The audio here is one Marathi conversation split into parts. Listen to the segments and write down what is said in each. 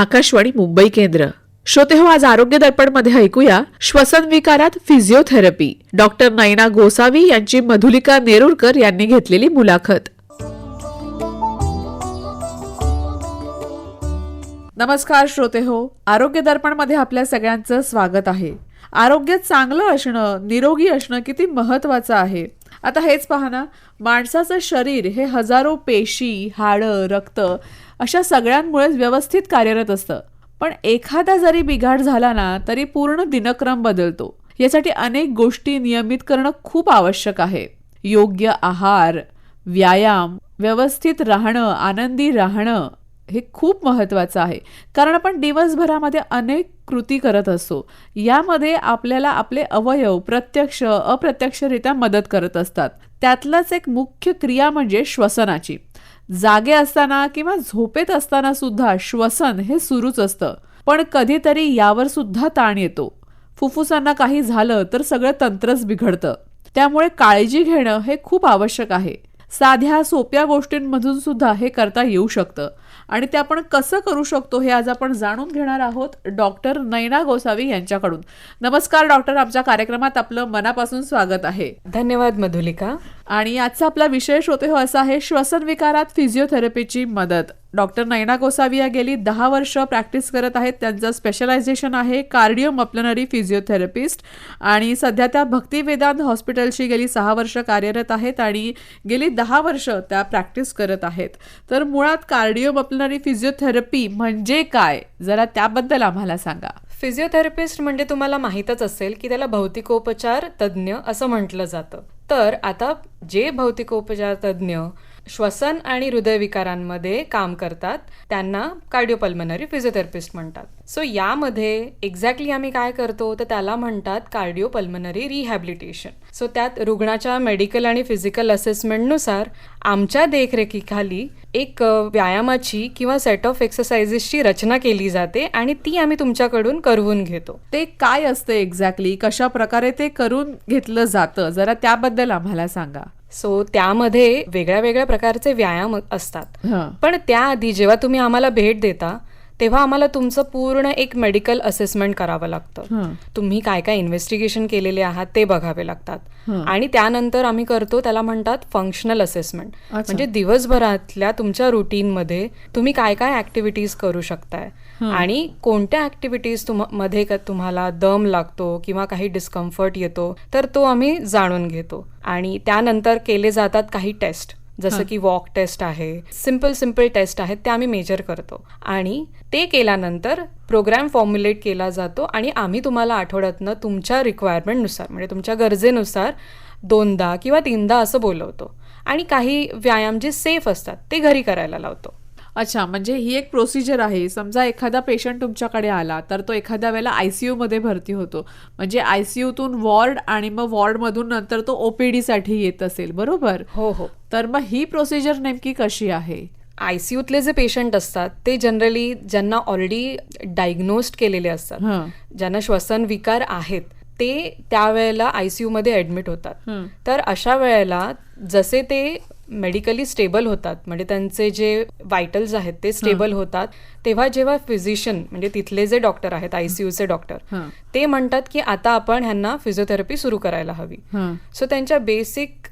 आकाशवाणी मुंबई केंद्र. श्रोते हो आज आरोग्य दर्पणमध्ये ऐकूया श्वसन विकारात फिजिओथेरपी. डॉक्टर नैना गोसावी यांची मधुलिका नेरुरकर यांनी घेतलेली मुलाखत. नमस्कार श्रोते हो आरोग्य दर्पणमध्ये आपल्या सगळ्यांचं स्वागत आहे. आरोग्य चांगलं असणं निरोगी असणं किती महत्वाचं आहे. आता हेच पहा ना माणसाचं शरीर हे हजारो पेशी हाडं रक्त अशा सगळ्यांमुळेच व्यवस्थित कार्यरत असतं. पण एखादा जरी बिघाड झाला ना तरी पूर्ण दिनक्रम बदलतो. यासाठी अनेक गोष्टी नियमित करणं खूप आवश्यक आहे. योग्य आहार व्यायाम व्यवस्थित राहणं आनंदी राहणं हे खूप महत्त्वाचं आहे. कारण आपण दिवसभरामध्ये अनेक कृती करत असतो. यामध्ये आपल्याला आपले अवयव प्रत्यक्ष अप्रत्यक्षरित्या मदत करत असतात. त्यातलंच एक मुख्य क्रिया म्हणजे श्वसनाची. जागे असताना किंवा झोपेत असताना सुद्धा श्वसन हे सुरूच असतं. पण कधीतरी यावर सुद्धा ताण येतो. फुफ्फुसांना काही झालं तर सगळं तंत्रच बिघडतं. त्यामुळे काळजी घेणं हे खूप आवश्यक आहे. साध्या सोप्या गोष्टींमधून सुद्धा हे करता येऊ शकतं. आणि ते आपण कसं करू शकतो हे आज आपण जाणून घेणार आहोत डॉक्टर नैना गोसावी यांच्याकडून. नमस्कार डॉक्टर आमच्या कार्यक्रमात आपलं मनापासून स्वागत आहे. धन्यवाद मधुलिका. आणि आजचा आपला विशेष श्रोते हो असा आहे श्वसन विकारात फिजिओथेरपीची मदत. डॉक्टर नैना गोसाविया गेली दहा वर्ष प्रॅक्टिस करत आहेत. त्यांचं स्पेशलायझेशन आहे कार्डिओ मप्लनरी फिजिओथेरपिस्ट आणि सध्या त्या भक्तिवेदांत हॉस्पिटलशी गेली सहा वर्ष कार्यरत आहेत आणि गेली दहा वर्ष त्या प्रॅक्टिस करत आहेत. तर मुळात कार्डिओ मप्लनरी फिजिओथेरपी म्हणजे काय? जरा त्याबद्दल आम्हाला सांगा. फिजिओथेरपिस्ट म्हणजे तुम्हाला माहीतच असेल की त्याला भौतिकोपचार तज्ज्ञ असं म्हटलं जातं. तर आता जे भौतिकोपचार तज्ज्ञ श्वसन आणि हृदयविकारांमध्ये काम करतात. त्यांना कार्डिओपल्मनरी फिजिओथेरपिस्ट म्हणतात. सो यामध्ये एक्झॅक्टली आम्ही काय करतो? तर त्याला म्हणतात कार्डिओपल्मनरी रिहॅबिलिटेशन सो त्यात रुग्णाच्या मेडिकल आणि फिजिकल असेसमेंटनुसार आमच्या देखरेखीखाली एक व्यायामाची किंवा सेट ऑफ एक्सरसाइजेसची रचना केली जाते आणि ती आम्ही तुमच्याकडून करवून घेतो. ते काय असतं एक्झॅक्टली कशा प्रकारे ते करून घेतलं जातं? जरा त्याबद्दल आम्हाला सांगा. सो त्यामध्ये वेगळ्या वेगळ्या प्रकारचे व्यायाम असतात. पण त्याआधी जेव्हा तुम्ही आम्हाला भेट देता तेव्हा आम्हाला तुमचं पूर्ण एक मेडिकल असेसमेंट करावं लागतं. तुम्ही काय काय इन्व्हेस्टिगेशन केलेले आहात ते बघावे लागतात. आणि त्यानंतर आम्ही करतो त्याला म्हणतात फंक्शनल असेसमेंट म्हणजे दिवसभरातल्या तुमच्या रुटीनमध्ये तुम्ही काय काय ऍक्टिव्हिटीज करू शकताय. आणि कोणत्या ऍक्टिव्हिटीजमध्ये का तुम्हाला दम लागतो किंवा काही डिस्कम्फर्ट येतो तर तो आम्ही जाणून घेतो. आणि त्यानंतर केले जातात काही टेस्ट जसं की वॉक टेस्ट आहे सिंपल सिंपल टेस्ट आहेत ते आम्ही मेजर करतो. आणि ते केल्यानंतर प्रोग्राम फॉर्म्युलेट केला जातो आणि आम्ही तुम्हाला आठवड्यातनं तुमच्या रिक्वायरमेंटनुसार म्हणजे तुमच्या गरजेनुसार दोनदा किंवा तीनदा असं बोलवतो. आणि काही व्यायाम जे सेफ असतात ते घरी करायला लावतो. अच्छा म्हणजे ही एक प्रोसिजर आहे. समजा एखादा पेशंट तुमच्याकडे आला तर तो एखाद्या वेळेला आयसीयू मध्ये भरती होतो. म्हणजे आयसीयूतून वॉर्ड आणि मग वॉर्डमधून नंतर तो ओपीडी साठी येत असेल बरोबर? हो हो. तर मग ही प्रोसिजर नेमकी कशी आहे आय सी यूतले जे पेशंट असतात ते जनरली ज्यांना ऑलरेडी डायग्नोस्ड केलेले असतात. ज्यांना श्वसन विकार आहेत ते त्यावेळेला आय सी यूमध्ये ॲडमिट होतात. तर अशा वेळेला जसे ते मेडिकली स्टेबल होतात म्हणजे त्यांचे जे वायटल्स आहेत ते स्टेबल होतात तेव्हा जेव्हा फिजिशियन म्हणजे तिथले जे डॉक्टर आहेत आय सी यूचे डॉक्टर. ते म्हणतात की आता आपण ह्यांना फिजिओथेरपी सुरू करायला हवी. सो त्यांच्या बेसिक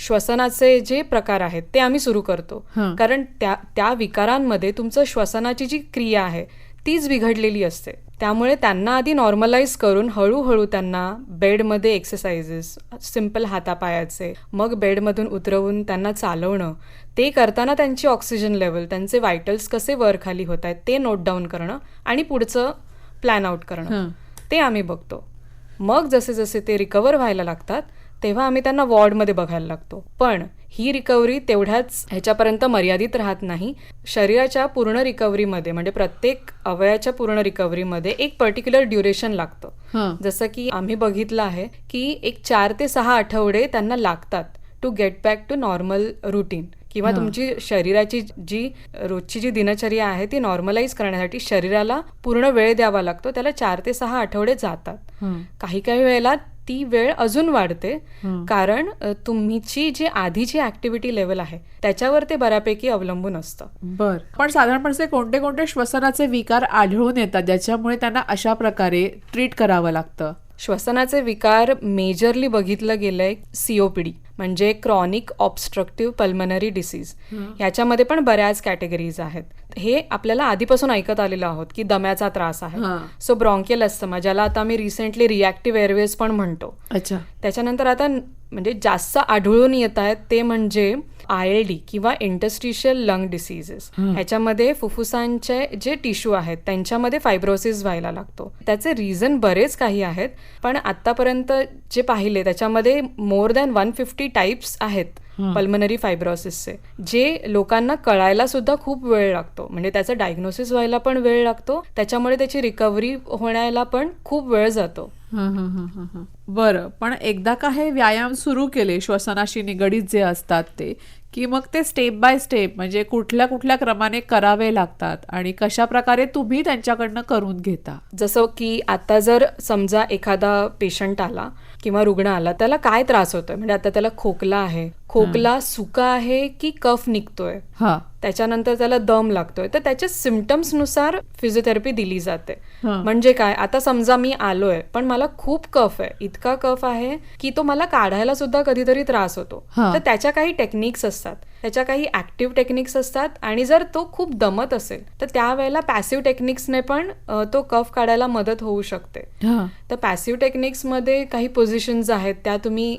श्वसनाचे जे प्रकार आहेत ते आम्ही सुरू करतो. कारण त्या त्या विकारांमध्ये तुमचं श्वसनाची जी क्रिया आहे तीच बिघडलेली असते त्यामुळे त्यांना आधी नॉर्मलाइज करून हळूहळू त्यांना बेडमध्ये एक्सरसाइजेस सिंपल हातापायाचे मग बेडमधून उतरवून त्यांना चालवणं ते करताना त्यांची ऑक्सिजन लेवल त्यांचे वायटल्स कसे वर खाली होत आहेत ते नोट डाऊन करणं आणि पुढचं प्लॅन आउट करणं. ते आम्ही बघतो मग जसे जसे ते रिकवर व्हायला लागतात तेव्हा आम्ही त्यांना वॉर्डमध्ये बघायला लागतो. पण ही रिकव्हरी तेवढ्याच ह्याच्यापर्यंत मर्यादित राहत नाही. शरीराच्या पूर्ण रिकव्हरीमध्ये म्हणजे प्रत्येक अवयाच्या पूर्ण रिकव्हरीमध्ये एक पर्टिक्युलर ड्युरेशन लागतं. जसं की आम्ही बघितलं आहे की एक चार ते सहा आठवडे त्यांना लागतात to get back to normal routine किंवा तुमची शरीराची जी रोजची जी दिनचर्या आहे ती नॉर्मलाइज करण्यासाठी शरीराला पूर्ण वेळ द्यावा लागतो. त्याला चार ते सहा आठवडे जातात. काही काही वेळेला ती वेळ अजून वाढते. कारण अ, तुमची जी आधीची ऍक्टिव्हिटी लेवल आहे त्याच्यावर ते बऱ्यापैकी अवलंबून असतं. बर. पण साधारणपणे कोणते कोणते श्वसनाचे विकार आढळून येतात ज्याच्यामुळे त्यांना अशा प्रकारे ट्रीट करावं लागतं? श्वसनाचे विकार मेजरली बघितलं गेलंय सीओपीडी म्हणजे क्रॉनिक ऑब्स्ट्रक्टिव्ह पल्मनरी डिसीज ह्याच्यामध्ये पण बऱ्याच कॅटेगरीज आहेत. हे आपल्याला आधीपासून ऐकत आलेलो आहोत की दम्याचा त्रास आहे. सो ब्रॉन्कियल अस्थमा ज्याला आता आम्ही रिसेंटली रिॲक्टिव्ह एअरवेज पण म्हणतो. अच्छा. त्याच्यानंतर आता म्हणजे जास्त आढळून येत आहेत ते म्हणजे आय एल डी किंवा इंटस्ट्रिशियल लंग डिसीजेस. ह्याच्यामध्ये फुफ्फुसांचे जे टिश्यू आहेत त्यांच्यामध्ये फायब्रोसिस व्हायला लागतो. त्याचे रिझन बरेच काही आहेत पण आतापर्यंत जे पाहिले त्याच्यामध्ये more than one fifty types आहेत. पल्मनरी फायब्रोसिसचे जे लोकांना कळायला सुद्धा खूप वेळ लागतो. म्हणजे त्याचं डायग्नोसिस व्हायला पण वेळ लागतो. त्याच्यामुळे त्याची रिकव्हरी होण्याला पण खूप वेळ जातो. हं, हं, हं, हं, हं. बरं. पण एकदा का हे व्यायाम सुरू केले श्वसनाशी निगडीत जे असतात ते की मग ते स्टेप बाय स्टेप म्हणजे कुठल्या कुठल्या क्रमाने करावे लागतात आणि कशा प्रकारे तुम्ही त्यांच्याकडनं करून घेता? जसं की आता जर समजा एखादा पेशंट आला किंवा रुग्ण आला त्याला काय त्रास होतोय? म्हणजे आता त्याला खोकला आहे खोकला सुका आहे की कफ निघतोय? हा. त्याच्यानंतर त्याला दम लागतोय. तर त्याच्या सिमटम्सनुसार फिजिओथेरपी दिली जाते. म्हणजे काय? आता समजा मी आलोय पण मला खूप कफ आहे. इतका कफ आहे की तो मला काढायला सुद्धा कधीतरी त्रास होतो. तर त्याच्या काही टेक्निक्स असतात. त्याच्या काही ऍक्टिव्ह टेक्निक्स असतात आणि जर तो खूप दमत असेल तर त्यावेळेला पॅसिव्ह टेक्निक्सने पण तो कफ काढायला मदत होऊ शकते. तर पॅसिव्ह टेक्निक्समध्ये काही पोझिशन्स आहेत. त्या तुम्ही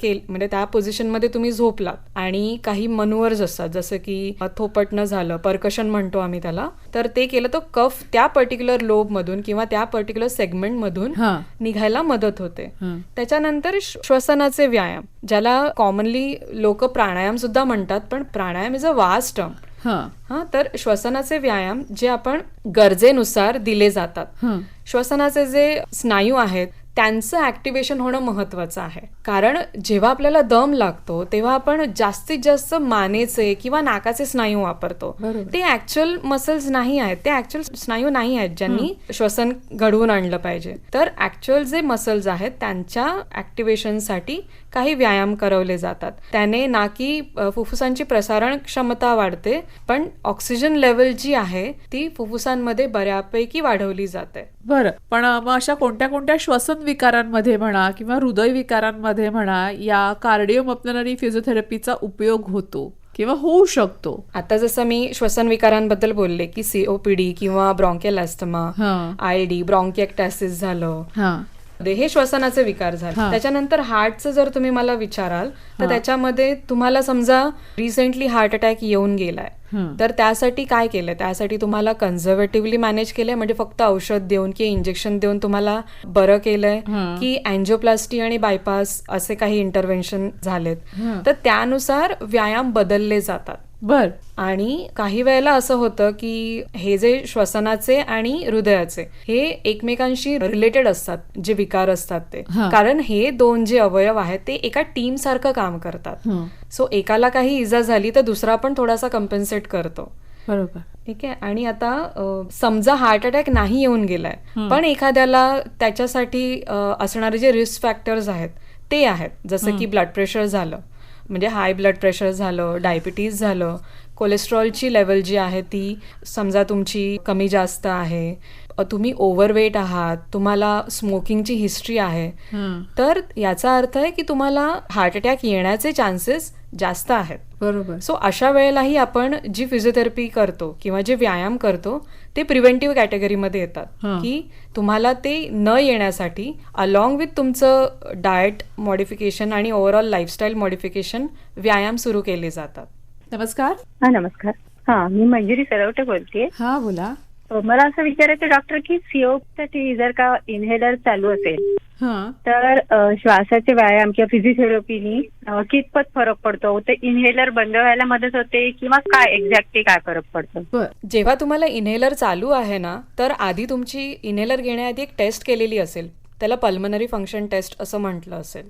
केल म्हणजे त्या पोझिशनमध्ये तुम्ही झोपलात आणि काही मनूवर्स असतात जसं की थोपटणं झालं परकशन म्हणतो आम्ही त्याला तर ते केलं तर कफ त्या पर्टिक्युलर लोबमधून किंवा त्या पर्टिक्युलर सेगमेंटमधून हा. निघायला मदत होते. त्याच्यानंतर श्व- श्वसनाचे व्यायाम ज्याला कॉमनली लोक प्राणायाम सुद्धा म्हणतात पण pranayama is a vast term हा. तर श्वसनाचे व्यायाम जे आपण गरजेनुसार दिले जातात. श्वसनाचे जे स्नायू आहेत त्यांचं ऍक्टिव्हेशन होणं महत्वाचं आहे. कारण जेव्हा आपल्याला दम लागतो तेव्हा आपण जास्तीत जास्त मानेचे किंवा नाकाचे स्नायू वापरतो. ते ऍक्च्युअल मसल्स नाही आहेत. ते ऍक्च्युअल स्नायू नाही आहेत ज्यांनी श्वसन घडवून आणलं पाहिजे. तर ऍक्च्युअल जे मसल्स आहेत त्यांच्या ऍक्टिव्हेशनसाठी काही व्यायाम करवले जातात. त्याने ना की फुफ्फुसांची प्रसारण क्षमता वाढते पण ऑक्सिजन लेवल जी आहे ती फुफ्फुसांमध्ये बऱ्यापैकी वाढवली जाते. बरं. पण अशा कोणत्या कोणत्या श्वसन विकारांमध्ये म्हणा किंवा हृदय विकारांमध्ये म्हणा या कार्डिओमप्लनरी फिजिओथेरपीचा उपयोग होतो किंवा होऊ शकतो. आता जसं मी श्वसन विकारांबद्दल बोलले की सीओपीडी किंवा ब्रॉन्कियल अस्थमा हा. आय डी ब्रॉन्किएक्टॅसिस झालं. हा. मध्ये हे श्वसनाचे विकार झाले. त्याच्यानंतर हार्टचं जर तुम्ही मला विचाराल तर त्याच्यामध्ये तुम्हाला समजा रिसेंटली हार्ट अटॅक येऊन गेलाय. तर त्यासाठी काय केलं त्यासाठी तुम्हाला कन्झर्वेटिव्हली मॅनेज केलंय म्हणजे फक्त औषध देऊन की इंजेक्शन देऊन तुम्हाला बरं केलंय. की अँजिओप्लास्टी आणि बायपास असे काही इंटरव्हेन्शन झालेत. तर त्यानुसार व्यायाम बदलले जातात बर. आणि काही वेळेला असं होतं की हे जे श्वसनाचे आणि हृदयाचे हे एकमेकांशी रिलेटेड असतात जे विकार असतात ते. कारण हे दोन जे अवयव आहेत ते एका टीम सारखं काम करतात. सो एकाला काही इजा झाली तर दुसरा पण थोडासा कम्पेन्सेट करतो. बरोबर. ठीक आहे? आणि आता समजा हार्ट अटॅक नाही येऊन गेलाय पण एखाद्याला त्याच्यासाठी असणारे जे रिस्क फॅक्टर्स आहेत ते आहेत. जसं की ब्लड प्रेशर झालं. म्हणजे हाय ब्लड प्रेशर झालं डायबिटीज झालं कोलेस्ट्रॉलची लेवल जी आहे ती समजा तुमची कमी जास्त आहे तुम्ही ओव्हरवेट आहात तुम्हाला स्मोकिंगची हिस्ट्री आहे. तर याचा अर्थ आहे की तुम्हाला हार्ट अटॅक येण्याचे चान्सेस जास्त आहेत बरोबर सो अशा वेळेलाही आपण जी फिजिओथेरपी करतो किंवा जे व्यायाम करतो ते प्रिव्हेंटिव्ह कॅटेगरीमध्ये येतात. की तुम्हाला ते न येण्यासाठी अलॉंग विथ तुमचं डाएट मॉडिफिकेशन आणि ओव्हरऑल लाईफस्टाईल मॉडिफिकेशन व्यायाम सुरू केले जातात. नमस्कार. हा नमस्कार. हा मी मंजिरी सरवटे बोलतेय. हा बोला. मला असं विचारायचं डॉक्टर की सीओसाठी जर का इन्हेलर चालू असेल तर श्वासाचे व्यायाम किंवा फिजिओथेरपीनी कितपत फरक पडतो? ते इन्हेलर बंद व्हायला मदत होते किंवा काय एक्झॅक्टली काय फरक पडतो? जेव्हा तुम्हाला इन्हेलर चालू आहे ना तर आधी तुमची इन्हेलर घेण्याआधी एक टेस्ट केलेली असेल. त्याला पल्मनरी फंक्शन टेस्ट असं म्हटलं असेल.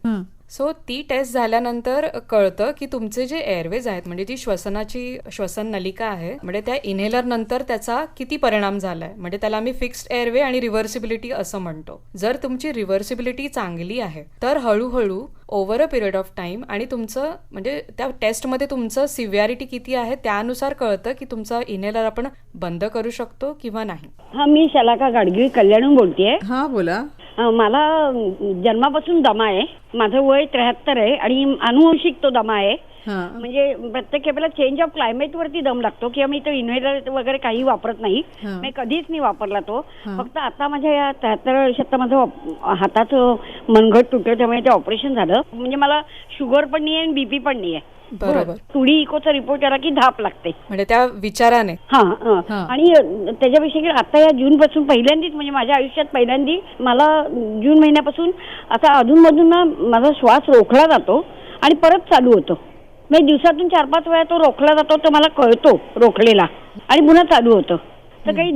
सो ती टेस्ट झाल्यानंतर कळतं की तुमचे जे एअरवेज आहेत म्हणजे जी श्वसनाची श्वसन नलिका आहे म्हणजे त्या इन्हेलर नंतर त्याचा किती परिणाम झालाय? म्हणजे त्याला आम्ही फिक्स्ड एअरवे आणि रिव्हर्सिबिलिटी असं म्हणतो. जर तुमची रिव्हर्सिबिलिटी चांगली आहे तर हळूहळू over a period of time आणि तुमचं म्हणजे त्या टेस्टमध्ये तुमचं सिव्हिअरिटी किती आहे त्यानुसार कळतं की तुमचा इन्हेलर आपण बंद करू शकतो किंवा नाही. हा मी शलाका गाडगीळ कल्याणहून बोलतेय. हा बोला. मला जन्मापासून दमा आहे. माझं वय त्र्याहत्तर आहे आणि अनुवंशिक तो दमा आहे. म्हणजे प्रत्येक वेळेला चेंज ऑफ क्लायमेट वरती दम लागतो किंवा मी तो इन्व्हेटर वगैरे काही वापरत नाही. मी कधीच नाही वापरला तो. फक्त आता माझ्या या त्र्याहत्तर वर्षात माझं हाताचं मनगट तुटलं त्यामुळे ते ऑपरेशन झालं. म्हणजे मला शुगर पण नाही आहे आणि बीपी पण नाही आहे बरोबर तुडी इकोचा रिपोर्ट आला की धाप लागते. म्हणजे त्या विचाराने. हा हा. हा. आणि अ, त्याच्यापेक्षा आता या जून पासून पहिल्यांदाच म्हणजे माझ्या आयुष्यात पहिल्यांदी मला जून महिन्यापासून आता अधूनमधून ना माझा श्वास रोखला जातो आणि परत चालू होतो. म्हणजे दिवसातून चार पाच वेळा तो रोखला जातो तर मला कळतो रोखलेला आणि पुन्हा चालू होतं. तर काही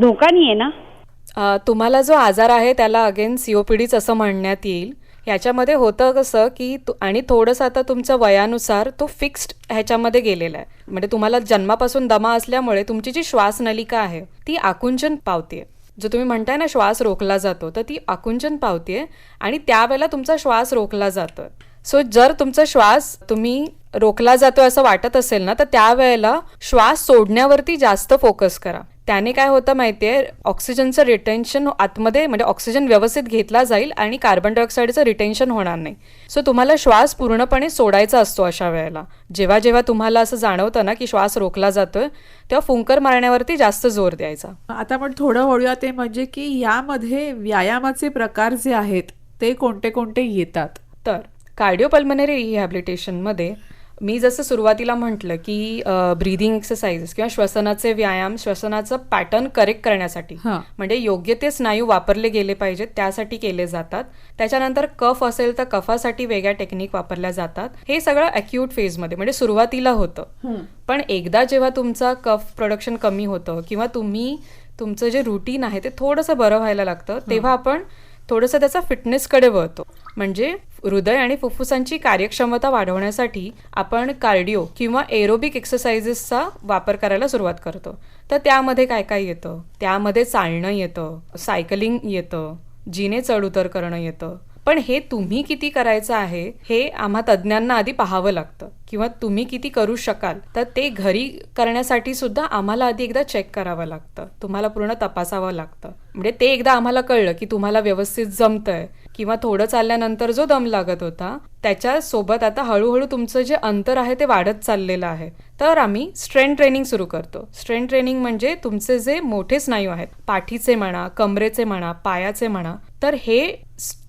धोका नाही आहे ना तुम्हाला जो आजार आहे त्याला अगेन सीओपीडीच असं म्हणण्यात येईल. ह्याच्यामध्ये होतं कसं की आणि थोडंसं आता तुमच्या वयानुसार तो फिक्स्ड ह्याच्यामध्ये गेलेला आहे. म्हणजे तुम्हाला जन्मापासून दमा असल्यामुळे तुमची जी श्वासनलिका आहे ती आकुंचन पावते जो तुम्ही म्हणताय ना श्वास रोखला जातो तर ती आकुंचन पावते आणि त्यावेळेला तुमचा श्वास रोखला जातो. सो जर तुमचा श्वास तुम्ही रोखला जातोय असं वाटत असेल ना तर त्यावेळेला श्वास सोडण्यावरती जास्त फोकस करा. त्याने काय होतं माहितीये ऑक्सिजनचं रिटेन्शन आतमध्ये म्हणजे ऑक्सिजन व्यवस्थित घेतला जाईल आणि कार्बन डायऑक्साईडचं रिटेन्शन होणार नाही. सो तुम्हाला श्वास पूर्णपणे सोडायचा असतो अशा वेळेला. जेव्हा जेव्हा तुम्हाला असं जाणवतं ना की श्वास रोखला जातोय तेव्हा फुंकर मारण्यावरती जास्त जोर द्यायचा. आता आपण थोडं वळूया ते म्हणजे की यामध्ये व्यायामाचे प्रकार जे आहेत ते कोणते कोणते येतात? तर कार्डिओपल्मनरी रिहॅबिलिटेशनमध्ये मी जसं सुरुवातीला म्हटलं की ब्रीदिंग एक्सरसाइजेस किंवा श्वसनाचे व्यायाम श्वसनाचं पॅटर्न करेक्ट करण्यासाठी. म्हणजे योग्य ते स्नायू वापरले गेले पाहिजेत त्यासाठी केले जातात. त्याच्यानंतर कफ असेल तर कफासाठी वेगळ्या टेक्निक वापरल्या जातात. हे सगळं अक्यूट फेजमध्ये म्हणजे सुरुवातीला होतं. पण एकदा जेव्हा तुमचा कफ प्रोडक्शन कमी होतं किंवा तुम्ही तुमचं जे रुटीन आहे ते थोडंसं बरं व्हायला लागतं तेव्हा आपण थोडंसं त्याचा फिटनेसकडे वळतो. म्हणजे हृदय आणि फुफ्फुसांची कार्यक्षमता वाढवण्यासाठी आपण कार्डिओ किंवा एरोबिक एक्सरसाइजेसचा वापर करायला सुरुवात करतो. तर त्यामध्ये काय काय येतं? त्यामध्ये चालणं येतं सायकलिंग येतं जिने चढउतर करणं येतं पण हे तुम्ही किती करायचं आहे हे आम्हा तज्ज्ञांना आधी पाहावं लागतं. किंवा तुम्ही किती करू शकाल तर ते घरी करण्यासाठी सुद्धा आम्हाला आधी एकदा चेक करावं लागतं. तुम्हाला पूर्ण तपासावं लागतं. म्हणजे ते एकदा आम्हाला कळलं की तुम्हाला व्यवस्थित जमतंय किंवा थोडं चालल्यानंतर जो दम लागत होता त्याच्यासोबत आता हळूहळू तुमचं जे अंतर आहे ते वाढत चाललेलं आहे. तर आम्ही स्ट्रेंथ ट्रेनिंग सुरू करतो. स्ट्रेंथ ट्रेनिंग म्हणजे तुमचे जे मोठे स्नायू आहेत पाठीचे म्हणा कमरेचे म्हणा पायाचे म्हणा तर हे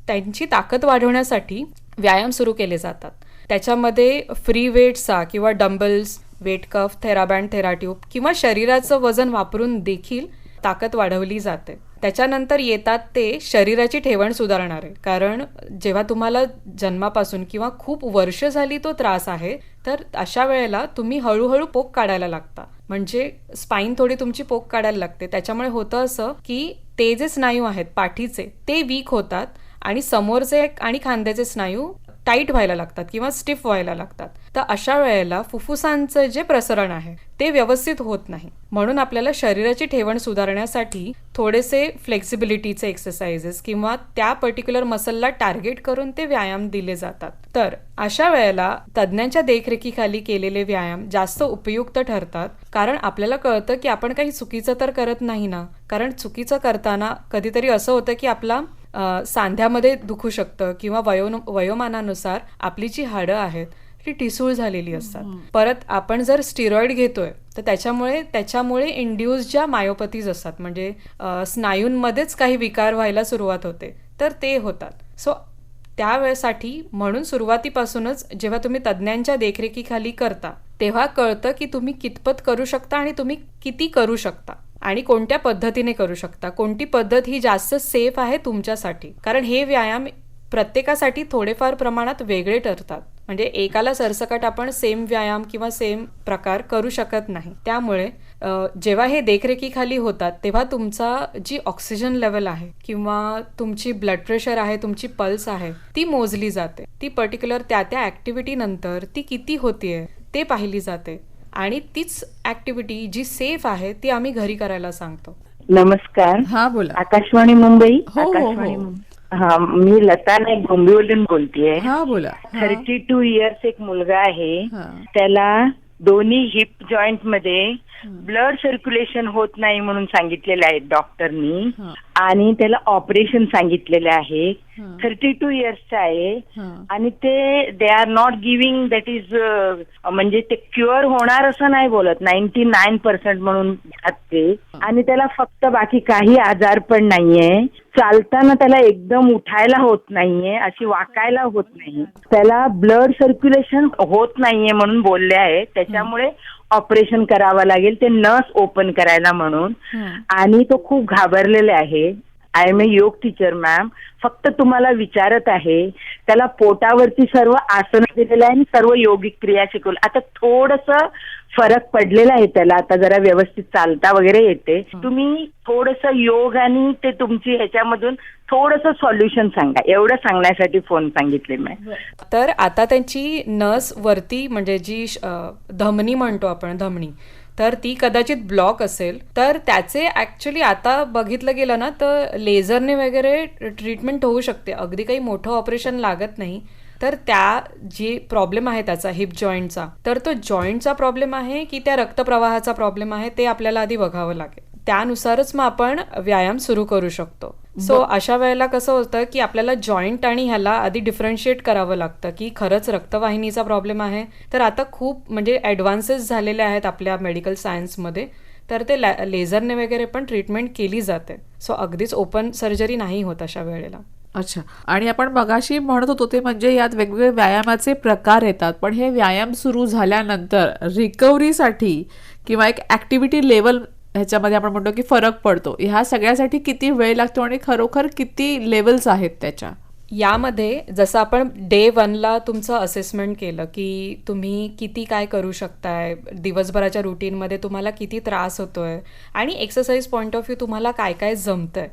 त्यांची ताकद वाढवण्यासाठी व्यायाम सुरू केले जातात. त्याच्यामध्ये फ्री वेट्सचा किंवा डंबल्स वेट कफ थेराबँड थेराट्यूब किंवा शरीराचं वजन वापरून देखील ताकद वाढवली जाते. त्याच्यानंतर येतात ते शरीराची ठेवण सुधारणारे. कारण जेव्हा तुम्हाला जन्मापासून किंवा खूप वर्ष झाली तो त्रास आहे तर अशा वेळेला तुम्ही हळूहळू पोक काढायला लागता. म्हणजे स्पाईन थोडी तुमची पोक काढायला लागते. त्याच्यामुळे होतं असं की ते जे स्नायू आहेत पाठीचे. ते वीक होतात. आणि समोरचे आणि खांद्याचे स्नायू टाईट व्हायला लागतात किंवा स्टिफ व्हायला लागतात. तर अशा वेळेला फुफ्फुसांचं जे प्रसरण आहे ते व्यवस्थित होत नाही. म्हणून आपल्याला शरीराची ठेवण सुधारण्यासाठी थोडेसे फ्लेक्सिबिलिटीचे एक्सरसाइजेस किंवा त्या पर्टिक्युलर मसलला टार्गेट करून ते व्यायाम दिले जातात. तर अशा वेळेला तज्ज्ञांच्या देखरेखीखाली केलेले व्यायाम जास्त उपयुक्त ठरतात. कारण आपल्याला कळतं की आपण काही चुकीचं तर करत नाही ना? कारण चुकीचं करताना कधीतरी असं होतं की आपला सांध्यामध्ये दुखू शकतं किंवा वयो वयोमानानुसार आपली जी हाडं आहेत ती ठिसूळ झालेली असतात. परत आपण जर स्टिरॉइड घेतोय तर त्याच्यामुळे त्याच्यामुळे इंड्यूस ज्या मायोपथीज असतात म्हणजे स्नायूंमध्येच काही विकार व्हायला सुरुवात होते तर ते होतात. सो त्यावेळेसाठी म्हणून सुरुवातीपासूनच जेव्हा तुम्ही तज्ज्ञांच्या देखरेखीखाली करता तेव्हा कळतं की तुम्ही कितपत करू शकता आणि तुम्ही किती करू शकता. आणि कोणत्या पद्धतीने करू शकता? कोणती पद्धत ही जास्त सेफ आहे तुमच्यासाठी? कारण हे व्यायाम प्रत्येकासाठी थोडेफार प्रमाणात वेगळे ठरतात. म्हणजे एकाला सरसकट आपण सेम व्यायाम किंवा सेम प्रकार करू शकत नाही. त्यामुळे जेव्हा हे देखरेखीखाली होतात तेव्हा तुमचा जी ऑक्सिजन लेवल आहे किंवा तुमची ब्लड प्रेशर आहे तुमची पल्स आहे ती मोजली जाते. ती पर्टिक्युलर त्या त्या ॲक्टिव्हिटीनंतर ती किती होतीये ते पाहिली जाते. आणि तीच ॲक्टिव्हिटी जी सेफ आहे ती आम्ही घरी करायला सांगतो नमस्कार हा बोला आकाशवाणी मुंबई हो, हो, आकाशवाणी हो. मुंबई हा मी लता नाईक डोंबिवलीहून बोलतेय हा बोला हा. थर्टी टू इयर्स एक मुलगा आहे हा. त्याला दोन्ही हिप जॉईंटमध्ये ब्लड सर्क्युलेशन होत नाही म्हणून सांगितलेलं आहे डॉक्टरनी हा. आणि त्याला ऑपरेशन सांगितलेलं आहे हा. थर्टी टू इयर्सचा आहे. आणि ते they are not giving that is म्हणजे ते क्युअर होणार असं नाही बोलत. नाईन्टी नाईन पर्सेंट म्हणून ते. आणि त्याला फक्त बाकी काही आजार पण नाहीये. चालताना त्याला एकदम उठायला होत नाहीये अशी वाकायला होत नाही त्याला ब्लड सर्क्युलेशन होत नाहीये म्हणून बोलले आहे त्याच्यामुळे ऑपरेशन करावं लागेल. ते नस ओपन करायला म्हणून. आणि तो खूप घाबरलेला आहे. आय एम ए योग टीचर मॅम फक्त तुम्हाला विचारत आहे त्याला पोटावरती सर्व आसनं दिलेलं आहे आणि सर्व योगिक क्रिया शिकवलं. आता थोडस फरक पडलेला आहे त्याला. आता जरा व्यवस्थित चालता वगैरे येते. तुम्ही थोडस योग आणि ते तुमची ह्याच्यामधून थोडस सॉल्युशन सांगा. एवढं सांगण्यासाठी फोन सांगितले मॅम तर आता त्यांची नस वरती म्हणजे जी धमनी म्हणतो आपण धमनी. तर ती कदाचित ब्लॉक असेल. तर त्याचे ॲक्च्युली आता बघितलं गेलं ना तर लेझरने वगैरे ट्रीटमेंट होऊ शकते. अगदी काही मोठं ऑपरेशन लागत नाही. तर त्या जी प्रॉब्लेम आहे त्याचा हिप जॉईंटचा तर तो जॉईंटचा प्रॉब्लेम आहे की त्या रक्तप्रवाहाचा प्रॉब्लेम आहे ते आपल्याला आधी बघावं लागेल. त्यानुसारच मग आपण व्यायाम सुरू करू शकतो. सो अशा वेळेला कसं होतं की आपल्याला जॉईंट आणि ह्याला आधी डिफरन्शिएट करावं लागतं की खरंच रक्तवाहिनीचा प्रॉब्लेम आहे. तर आता खूप म्हणजे ॲडव्हान्सेस झालेले आहेत आपल्या मेडिकल सायन्समध्ये तर ते लेझरने वगैरे पण ट्रीटमेंट केली जाते. सो अगदीच ओपन सर्जरी नाही होत अशा वेळेला. अच्छा. आणि आपण मगाशी म्हणत होतो ते म्हणजे यात वेगवेगळे व्यायामाचे प्रकार येतात. पण हे व्यायाम सुरू झाल्यानंतर रिकव्हरीसाठी किंवा एक ॲक्टिव्हिटी लेवल ह्याच्यामध्ये आपण म्हणतो की फरक पडतो. ह्या सगळ्यासाठी किती वेळ लागतो आणि खरोखर किती लेवल्स आहेत त्याच्या? यामध्ये जसं आपण डे वनला तुमचं असेसमेंट केलं की तुम्ही किती काय करू शकताय दिवसभराच्या रुटीनमध्ये तुम्हाला किती त्रास होतोय आणि एक्सरसाइज पॉईंट ऑफ व्ह्यू तुम्हाला काय काय जमतंय.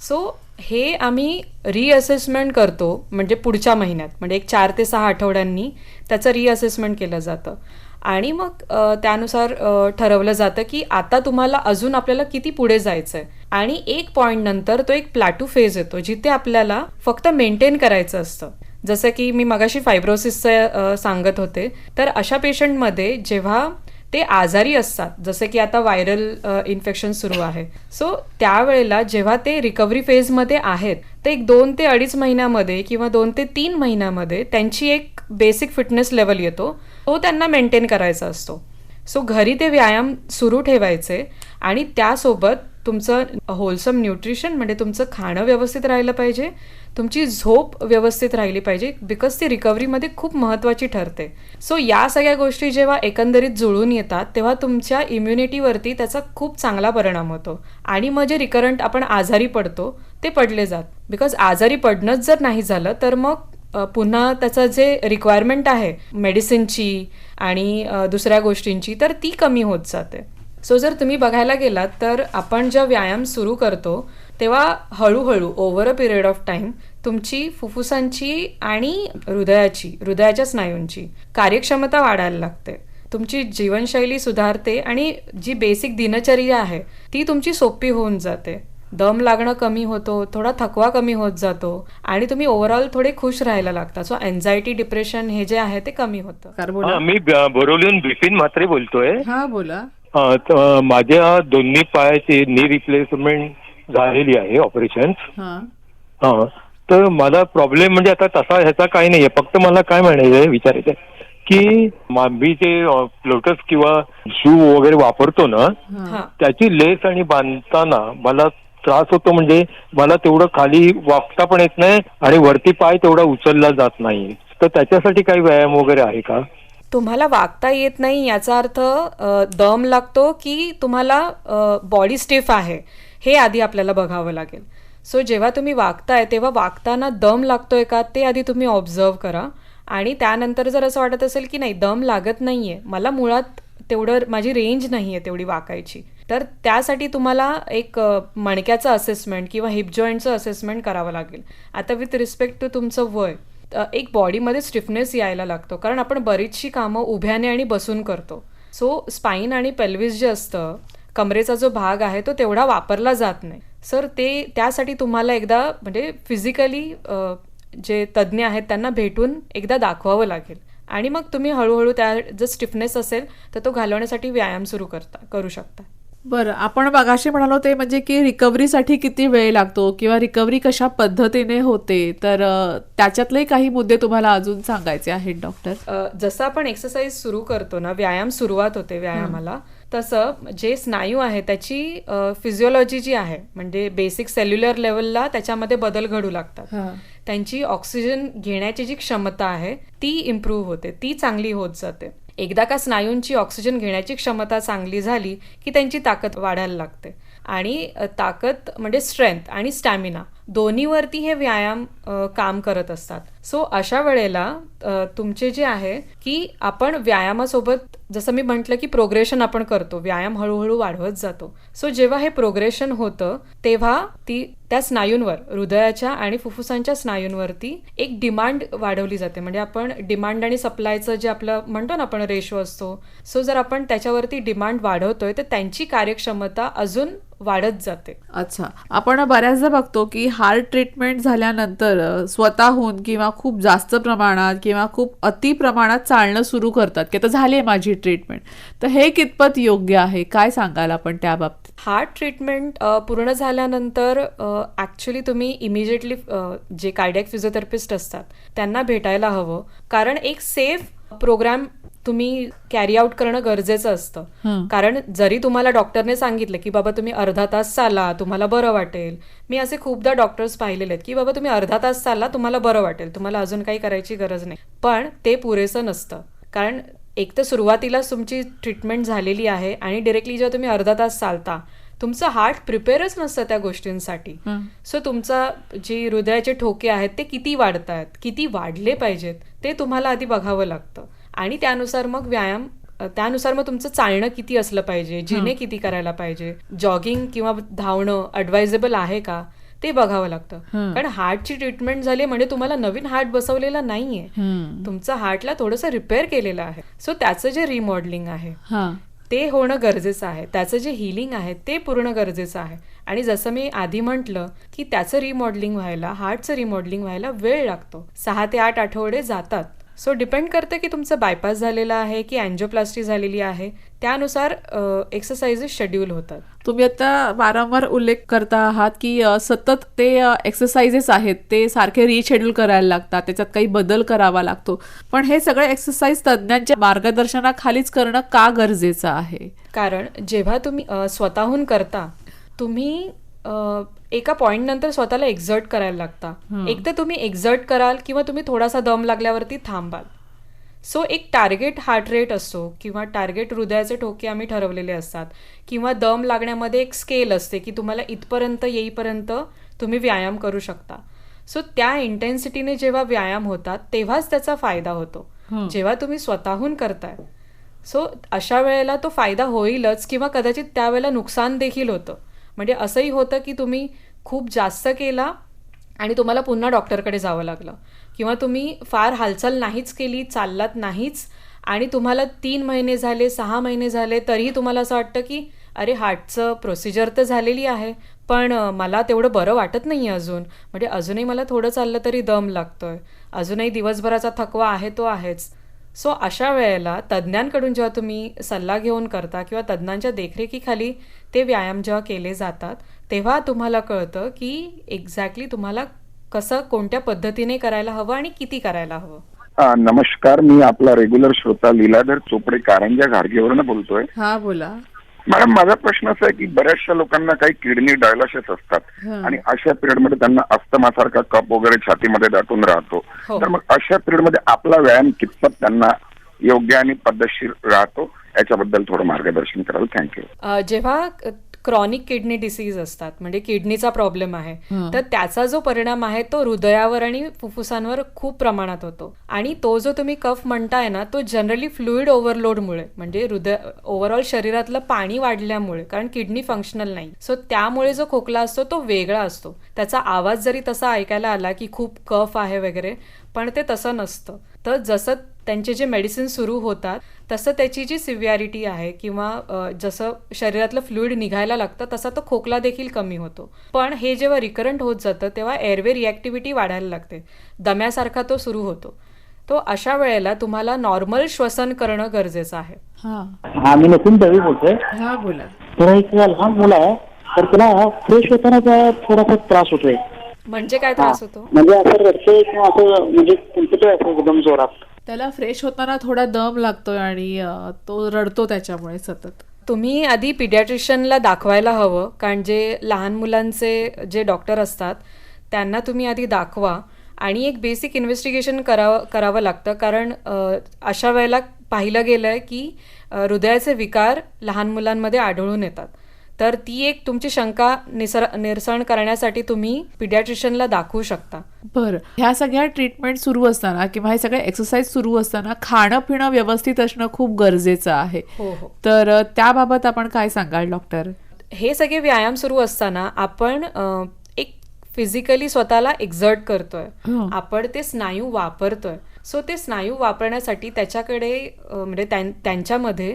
सो हे आम्ही रिअसेसमेंट करतो म्हणजे पुढच्या महिन्यात म्हणजे एक चार ते सहा आठवड्यांनी त्याचं रिअसेसमेंट केलं जातं. आणि मग त्यानुसार ठरवलं जातं की आता तुम्हाला अजून आपल्याला किती पुढे जायचं आहे आणि एक पॉईंट नंतर तो एक प्लॅटू फेज येतो जिथे आपल्याला फक्त मेंटेन करायचं असतं. जसं की मी मगाशी फायब्रोसिसचं सांगत होते. तर अशा पेशंटमध्ये जेव्हा ते आजारी असतात जसे की आता व्हायरल इन्फेक्शन सुरू आहे. सो त्यावेळेला जेव्हा ते रिकव्हरी फेजमध्ये आहेत ते एक दोन ते अडीच महिन्यामध्ये किंवा दोन ते तीन महिन्यामध्ये त्यांची एक बेसिक फिटनेस लेवल येतो. तो त्यांना मेंटेन करायचा असतो. सो घरी ते व्यायाम सुरू ठेवायचे आणि त्यासोबत तुमचं होलसम न्यूट्रिशन म्हणजे तुमचं खाणं व्यवस्थित राहिलं पाहिजे तुमची झोप व्यवस्थित राहिली पाहिजे बिकॉज ती रिकव्हरीमध्ये खूप महत्त्वाची ठरते. सो या सगळ्या गोष्टी जेव्हा एकंदरीत जुळून येतात तेव्हा तुमच्या इम्युनिटीवरती त्याचा खूप चांगला परिणाम होतो. आणि मग जे रिकरंट आपण आजारी पडतो ते पडले जात. बिकॉज आजारी पडणंच जर नाही झालं तर मग पुन्हा त्याचं जे रिक्वायरमेंट आहे मेडिसिनची आणि दुसऱ्या गोष्टींची तर ती कमी होत जाते. सो जर तुम्ही बघायला गेलात तर आपण ज्या व्यायाम सुरू करतो तेव्हा हळूहळू over a period of time तुमची फुफ्फुसांची आणि हृदयाची हृदयाच्या स्नायूंची कार्यक्षमता वाढायला लागते. तुमची जीवनशैली सुधारते आणि जी बेसिक दिनचर्या आहे ती तुमची सोपी होऊन जाते. दम लागणं कमी होतो थोडा थकवा कमी होत जातो आणि तुम्ही ओव्हरऑल थोडे खुश राहायला लागता. सो एन्झायटी डिप्रेशन हे जे आहे ते कमी होतं. मी बोरिवलीहून बिपिन म्हात्रे बोलतोय. हा बोला. माझ्या दोन्ही पायाची नी रिप्लेसमेंट झालेली आहे ऑपरेशन हा. हा तर मला प्रॉब्लेम म्हणजे आता तसा ह्याचा काही नाहीये. फक्त मला काय म्हणायचंय विचारायचं आहे की मा- जे लोटस किंवा शू वगैरे वापरतो ना त्याची लेस आणि बांधताना मला त्रास होतो म्हणजे मला तेवढं खाली वाकता पण येत नाही आणि वरती पाय तेवढा उचलला जात नाही. तर त्याच्यासाठी काही व्यायाम वगैरे आहे का? तुम्हाला वागता येत नाही याचा अर्थ दम लागतो की तुम्हाला बॉडी स्टिफ आहे हे आधी आपल्याला बघावं लागेल. सो जेव्हा तुम्ही वागताय तेव्हा वागताना दम लागतोय का ते आधी तुम्ही ऑब्झर्व करा. आणि त्यानंतर जर असं वाटत असेल की नाही दम लागत नाहीये मला मुळात तेवढं माझी रेंज नाही आहे तेवढी वाकायची तर त्यासाठी तुम्हाला एक मणक्याचं असेसमेंट किंवा हिप जॉईंटचं असेसमेंट करावं लागेल. आता विथ रिस्पेक्ट टू तुमचं वय एक बॉडीमध्ये स्टिफनेस यायला लागतो. कारण आपण बरीचशी कामं उभ्याने आणि बसून करतो. सो स्पाईन आणि पेल्विस जे असतं कमरेचा जो भाग आहे तो तेवढा वापरला जात नाही. सर ते त्यासाठी तुम्हाला एकदा म्हणजे फिजिकली जे तज्ज्ञ आहेत त्यांना भेटून एकदा दाखवावं लागेल. आणि मग तुम्ही हळूहळू त्या जर स्टिफनेस असेल तर तो घालवण्यासाठी व्यायाम सुरू करता करू शकता. बरं आपण मगाशी म्हणालो ते म्हणजे की रिकव्हरीसाठी किती वेळ लागतो किंवा रिकव्हरी कशा पद्धतीने होते? तर त्याच्यातले काही मुद्दे तुम्हाला अजून सांगायचे आहेत डॉक्टर जसं आपण एक्सरसाइज सुरू करतो ना व्यायाम सुरुवात होते व्यायामाला तसं जे स्नायू आहे त्याची फिजिओलॉजी जी आहे म्हणजे बेसिक सेल्युलर लेवलला त्याच्यामध्ये बदल घडू लागतात. त्यांची ऑक्सिजन घेण्याची जी क्षमता आहे ती इम्प्रूव्ह होते ती चांगली होत जाते. एकदा का स्नायूंची ऑक्सिजन घेण्याची क्षमता चांगली झाली की त्यांची ताकद वाढायला लागते. आणि ताकद म्हणजे स्ट्रेंथ आणि स्टॅमिना दोन्हीवरती हे व्यायाम काम करत असतात. सो अशा वेळेला तुमचे जे आहे की आपण व्यायामासोबत जसं मी म्हटलं की प्रोग्रेशन आपण करतो व्यायाम हळूहळू वाढवत जातो. सो जेव्हा हे प्रोग्रेशन होतं तेव्हा ती त्या स्नायूंवर हृदयाच्या आणि फुफ्फुसांच्या स्नायूंवरती एक डिमांड वाढवली जाते. म्हणजे आपण डिमांड आणि सप्लायचं जे आपलं म्हणतो ना आपण रेशो असतो सो जर आपण त्याच्यावरती डिमांड वाढवतोय तर त्यांची कार्यक्षमता अजून वाढत जाते. अच्छा. आपण बऱ्याचदा बघतो की हार्ट ट्रीटमेंट झाल्यानंतर स्वतःहून किंवा खूप जास्त प्रमाणात किंवा खूप अति प्रमाणात चालणं सुरू करतात की आता झाली आहे माझी ट्रीटमेंट. तर हे कितपत योग्य आहे? काय सांगाल आपण त्या बाबतीत हार्ट ट्रीटमेंट पूर्ण झाल्यानंतर ॲक्च्युली तुम्ही इमिजिएटली जे कार्डियक फिजिओथेरपिस्ट असतात त्यांना भेटायला हवं. कारण एक सेफ प्रोग्राम तुम्ही कॅरी आउट करणं गरजेचं असतं. कारण जरी तुम्हाला डॉक्टरने सांगितलं की बाबा तुम्ही अर्धा तास चाला तुम्हाला बरं वाटेल. मी असे खूपदा डॉक्टर्स पाहिलेले आहेत की बाबा तुम्ही अर्धा तास चालला तुम्हाला बरं वाटेल. तुम्हाला अजून काही करायची गरज नाही. पण ते पुरेसं नसतं. कारण एक तर सुरुवातीलाच तुमची ट्रीटमेंट झालेली आहे आणि डिरेक्टली जेव्हा तुम्ही अर्धा तास चालता तुमचं हार्ट प्रिपेअरच नसतं त्या गोष्टींसाठी. सो तुमचा जी हृदयाचे ठोके आहेत ते किती वाढत आहेत किती वाढले पाहिजेत ते तुम्हाला आधी बघावं लागतं. आणि त्यानुसार मग व्यायाम त्यानुसार मग तुमचं चालणं किती असलं पाहिजे जिने किती करायला पाहिजे जॉगिंग किंवा धावणं ॲडवायझेबल आहे का ते बघावं लागतं. कारण हार्टची ट्रीटमेंट झाली म्हणजे तुम्हाला नवीन हार्ट बसवलेला नाहीये. तुमचं हार्टला थोडंसं रिपेअर केलेलं आहे. सो त्याचं जे रिमॉडेलिंग आहे हां. ते होणं गरजेचं आहे. त्याचं जे हिलिंग आहे ते पूर्ण गरजेचं आहे. आणि जसं मी आधी म्हटलं की त्याचं रिमॉडेलिंग व्हायला हार्टचं रिमॉडेलिंग व्हायला वेळ लागतो. सहा ते आठ आठवडे जातात. सो डिपेंड करतं की तुमचं बायपास झालेलं आहे की अँजिओप्लास्टी झालेली आहे. त्यानुसार एक्सरसाइजेस शेड्यूल होतात. तुम्ही आता वारंवार उल्लेख करता आहात की सतत ते एक्सरसाइजेस आहेत. ते सारखे रिशेड्यूल करायला लागतात. त्याच्यात काही बदल करावा लागतो. पण हे सगळे एक्सरसाइज तज्ज्ञांच्या मार्गदर्शनाखालीच करणं का गरजेचं आहे? कारण जेव्हा तुम्ही स्वतःहून करता तुम्ही एका पॉइंट नंतर स्वतःला एक्झर्ट करायला लागता. एक तर तुम्ही एक्झर्ट कराल किंवा तुम्ही थोडासा दम लागल्यावरती थांबाल. सो एक टार्गेट हार्ट रेट असतो किंवा टार्गेट हृदयाचे ठोके आम्ही ठरवलेले असतात किंवा दम लागण्यामध्ये एक स्केल असते की तुम्हाला इथपर्यंत येईपर्यंत तुम्ही व्यायाम करू शकता. सो त्या इंटेन्सिटीने जेव्हा व्यायाम होतात तेव्हाच त्याचा फायदा होतो. जेव्हा तुम्ही स्वतःहून करताय. सो अशा वेळेला तो फायदा होईलच किंवा कदाचित त्यावेळेला नुकसान देखील होतं. म्हणजे असंही होतं की तुम्ही खूप जास्त केला आणि तुम्हाला पुन्हा डॉक्टरकडे जावं लागलं. किंवा तुम्ही फार हालचाल नाहीच केली चाललात नाहीच आणि तुम्हाला तीन महिने झाले सहा महिने झाले तरीही तुम्हाला असं वाटतं की अरे हार्टचं प्रोसिजर तर झालेली आहे पण मला तेवढं बरं वाटत नाही आहे अजून. म्हणजे अजूनही मला थोडं चाललं तरी दम लागतो आहे अजूनही दिवसभराचा थकवा आहे तो आहेच. सो अशा वेळेला तज्ज्ञांकडून जेव्हा तुम्ही सल्ला घेऊन करता किंवा तज्ज्ञांच्या देखरेखीखाली ते व्यायाम जेव्हा केले जातात तेव्हा तुम्हाला कळतं की एक्झॅक्टली तुम्हाला कसं कोणत्या पद्धतीने करायला हवं आणि किती करायला हवं. हा, नमस्कार. मी आपला रेग्युलर श्रोता लीलाधर चोपडे कारंजा घाडगेवरनं बोलतोय. हा बोला. मॅडम माझा प्रश्न असा आहे की बऱ्याचशा लोकांना काही किडनी डायलॉसिस असतात आणि अशा पिरियडमध्ये त्यांना अस्थमासारखा कप वगैरे छातीमध्ये दाटून राहतो. हो. तर मग अशा पिरियडमध्ये आपला व्यायाम कितपत त्यांना योग्य आणि पद्धतशीर राहतो? याच्याबद्दल थोडं मार्गदर्शन कराल. थँक्यू अ, जेव्हा क्रॉनिक किडनी डिसीज असतात म्हणजे किडनीचा प्रॉब्लेम आहे तर त्याचा जो परिणाम आहे तो हृदयावर आणि फुफ्फुसांवर खूप प्रमाणात होतो. आणि तो जो तुम्ही कफ म्हणताय ना तो जनरली फ्लुइड ओव्हरलोडमुळे म्हणजे हृदय ओव्हरऑल शरीरातलं पाणी वाढल्यामुळे कारण किडनी फंक्शनल नाही. सो त्यामुळे जो खोकला असतो तो वेगळा असतो. त्याचा आवाज जरी तसा ऐकायला आला की खूप कफ आहे वगैरे पण ते तसं नसतं. तर जसं त्यांचे जे मेडिसिन सुरू होतात तसं त्याची जी सिव्हियारिटी आहे किंवा जसं शरीरातलं फ्लुइड निघायला लागतं तसा तो खोकला देखील कमी होतो. पण हे जेव्हा रिकरंट होत जातं तेव्हा एअरवे रिॲक्टिव्हिटी वाढायला लागते. दम्यासारखा तो सुरू होतो. तो अशा वेळेला तुम्हाला नॉर्मल श्वसन करणं गरजेचं आहे. हा. मी नितीन दळवी बोलतोय. हा बोला. एक लहान मुलं आहे तर तिला फ्रेश होताना थोडासा त्रास होतोय. म्हणजे काय त्रास होतो? म्हणजे असं रडतंय किंवा असं म्हणजे असं एकदम जोरात? त्याला फ्रेश होताना थोडा दम लागतोय आणि तो रडतो त्याच्यामुळे सतत. तुम्ही आधी पिडियाट्रिशियनला दाखवायला हवं कारण जे लहान मुलांचे जे डॉक्टर असतात त्यांना तुम्ही आधी दाखवा आणि एक बेसिक इन्व्हेस्टिगेशन करावं करावं लागतं. कारण अशा वेळेला पाहिलं गेलं आहे की हृदयाचे विकार लहान मुलांमध्ये आढळून येतात. तर ती एक तुमची शंका निसर निरसन करण्यासाठी तुम्ही पिडियाट्रिशियनला दाखवू शकता. बरं. ह्या सगळ्या ट्रीटमेंट सुरू असताना किंवा हे सगळे एक्सरसाइज सुरू असताना खाणं पिणं व्यवस्थित असणं खूप गरजेचं आहे. हो हो. तर त्याबाबत आपण काय सांगाल डॉक्टर हे सगळे व्यायाम सुरू असताना आपण एक फिजिकली स्वतःला एक्झर्ट करतोय. हं. आपण ते स्नायू वापरतोय. सो ते स्नायू वापरण्यासाठी त्याच्याकडे म्हणजे त्यां- त्यांच्यामध्ये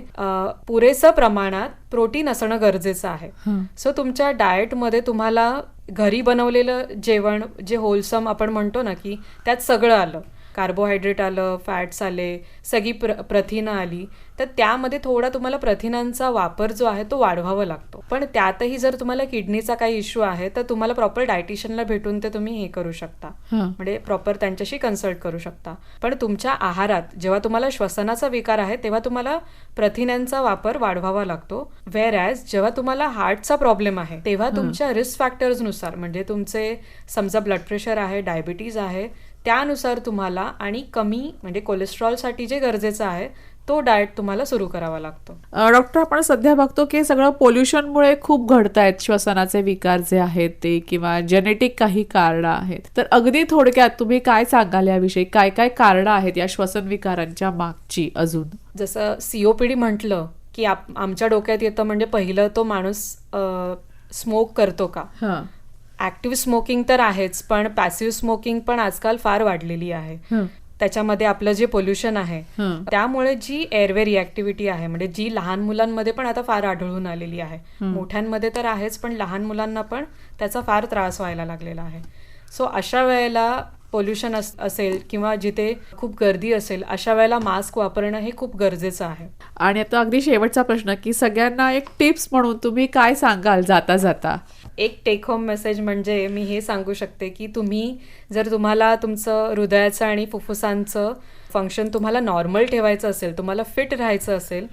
पुरेसं प्रमाणात प्रोटीन असणं गरजेचं आहे. सो तुमच्या डाएटमध्ये तुम्हाला घरी बनवलेलं जेवण जे होलसम आपण म्हणतो ना की त्यात सगळं आलं. कार्बोहायड्रेट आलं फॅट्स आले सगळी प्र प्रथिनं आली तर त्यामध्ये थोडा तुम्हाला प्रथिनांचा वापर जो आहे तो वाढवावा लागतो. पण त्यातही जर तुम्हाला किडनीचा काही इश्यू आहे तर तुम्हाला प्रॉपर डायटिशियनला भेटून ते तुम्ही हे करू शकता. म्हणजे प्रॉपर त्यांच्याशी कन्सल्ट करू शकता. पण तुमच्या आहारात जेव्हा तुम्हाला श्वसनाचा विकार आहे तेव्हा तुम्हाला प्रथिनांचा वापर वाढवावा लागतो. वेर ॲज जेव्हा तुम्हाला हार्टचा प्रॉब्लेम आहे तेव्हा तुमच्या रिस्क फॅक्टर्सनुसार म्हणजे तुमचे समजा ब्लड प्रेशर आहे डायबिटीज आहे त्यानुसार तुम्हाला आणि कमी म्हणजे कोलेस्ट्रॉलसाठी जे गरजेचं आहे तो डाएट तुम्हाला सुरू करावा लागतो. डॉक्टर आपण सध्या बघतो की सगळं पोल्युशनमुळे खूप घडत आहेत श्वसनाचे विकार जे आहेत ते किंवा जेनेटिक काही कारणं आहेत. तर अगदी थोडक्यात तुम्ही काय सांगाल याविषयी? काय काय कारणं आहेत या श्वसन विकारांच्या मागची अजून? जसं सीओपीडी म्हटलं की आमच्या डोक्यात येतं म्हणजे पहिलं तो माणूस स्मोक करतो का? हा ऍक्टिव्ह स्मोकिंग तर आहेच पण पॅसिव्ह स्मोकिंग पण आजकाल फार वाढलेली आहे हं. त्याच्यामध्ये आपलं जे पोल्युशन आहे. त्यामुळे जी एअरवे रिॲक्टिव्हिटी आहे म्हणजे जी लहान मुलांमध्ये पण आता फार आढळून आलेली आहे मोठ्यांमध्ये तर आहेच पण लहान मुलांना पण त्याचा फार त्रास व्हायला लागलेला आहे सो अशा वेळेला पोल्युशन अस असेल किंवा जिथे खूप गर्दी असेल अशा वेळेला मास्क वापरणं हे खूप गरजेचं आहे. आणि आता अगदी शेवटचा प्रश्न की सगळ्यांना एक टिप्स म्हणून तुम्ही काय सांगाल जाता जाता? एक टेक होम मेसेज म्हणजे मी हे सांगू शकते की तुम्ही जर तुम्हाला तुमचं हृदयाचं आणि फुफ्फुसांचं फंक्शन तुम्हाला नॉर्मल ठेवायचं असेल तुम्हाला फिट राहायचं असेल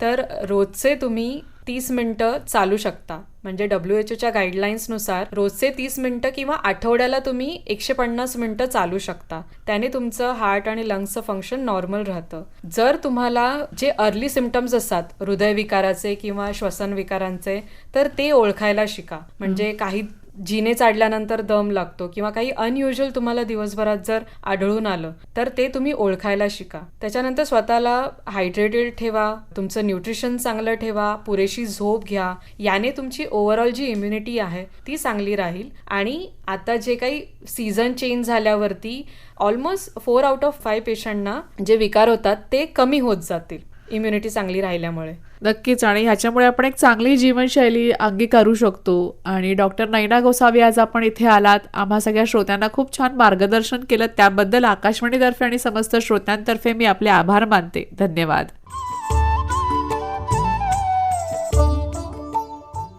तर रोजचे तुम्ही तीस मिनटं चालू शकता. म्हणजे डब्ल्यू एच ओच्या गाईडलाईन्सनुसार रोजचे तीस मिनटं किंवा आठवड्याला तुम्ही एकशे पन्नास मिनटं चालू शकता. त्याने तुमचं हार्ट आणि लंग्सचं फंक्शन नॉर्मल राहतं. जर तुम्हाला जे अर्ली सिमटम्स असतात हृदयविकाराचे किंवा श्वसन विकारांचे तर ते ओळखायला शिका. म्हणजे काही जिने चाडल्यानंतर दम लागतो किंवा काही अनयुजल तुम्हाला दिवसभरात जर आढळून आलं तर ते तुम्ही ओळखायला शिका. त्याच्यानंतर स्वतःला हायड्रेटेड ठेवा तुमचं न्यूट्रिशन चांगलं ठेवा पुरेशी झोप घ्या याने तुमची ओव्हरऑल जी इम्युनिटी आहे ती चांगली राहील. आणि आता जे काही सीझन चेंज झाल्यावरती almost four out of five पेशंटना जे विकार होतात ते कमी होत जातील. इम्युनिटी चांगली राहिल्यामुळे. नक्कीच. आणि ह्याच्यामुळे आपण एक चांगली जीवनशैली अंगीकारू शकतो. आणि डॉक्टर नैना गोसावी आज आपण इथे आलात. आम्हा सगळ्या श्रोत्यांना खूप छान मार्गदर्शन केलं. त्याबद्दल आकाशवाणीतर्फे आणि समस्त श्रोत्यांतर्फे मी आपले आभार मानते. धन्यवाद.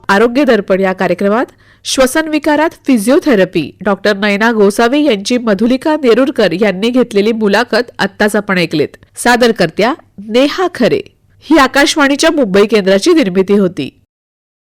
आरोग्य दर्पण या कार्यक्रमात श्वसन विकारात फिजिओथेरपी डॉक्टर नयना गोसावी यांची मधुलिका नेरुरकर यांनी घेतलेली मुलाखत आत्ताच आपण ऐकलेत. सादर करत्या नेहा खरे. ही आकाशवाणीच्या मुंबई केंद्राची निर्मिती होती.